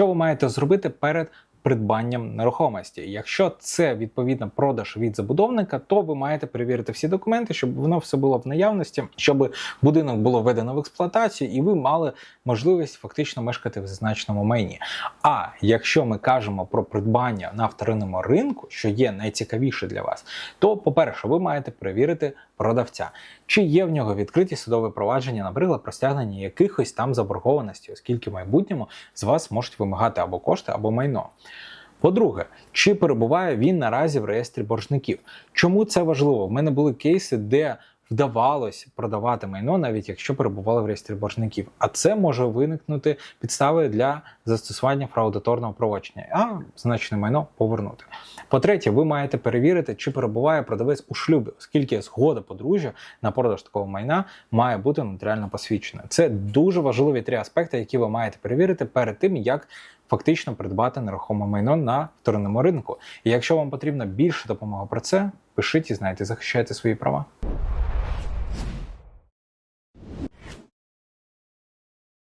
Що ви маєте зробити перед придбанням нерухомості? Якщо це відповідно продаж від забудовника, то ви маєте перевірити всі документи, щоб воно все було в наявності, щоб будинок було введено в експлуатацію, і ви мали можливість фактично мешкати в зазначеному майні. А якщо ми кажемо про придбання на вторинному ринку, що є найцікавіше для вас, то, по-перше, ви маєте перевірити продавця, чи є в нього відкриті судові провадження, наприклад, про стягнення якихось там заборгованості, оскільки в майбутньому з вас можуть вимагати або кошти, або майно. По-друге, чи перебуває він наразі в реєстрі боржників? Чому це важливо? В мене були кейси, де вдавалось продавати майно, навіть якщо перебували в реєстрі боржників. А це може виникнути підставою для застосування фраудаторного провадження, а значне майно повернути. По-третє, ви маєте перевірити, чи перебуває продавець у шлюбі, оскільки згода подружжя на продаж такого майна має бути нотаріально посвідчена. Це дуже важливі три аспекти, які ви маєте перевірити перед тим, як фактично придбати нерухоме майно на вторинному ринку. І якщо вам потрібна більша допомога про це, пишіть і знайте, захищайте свої права.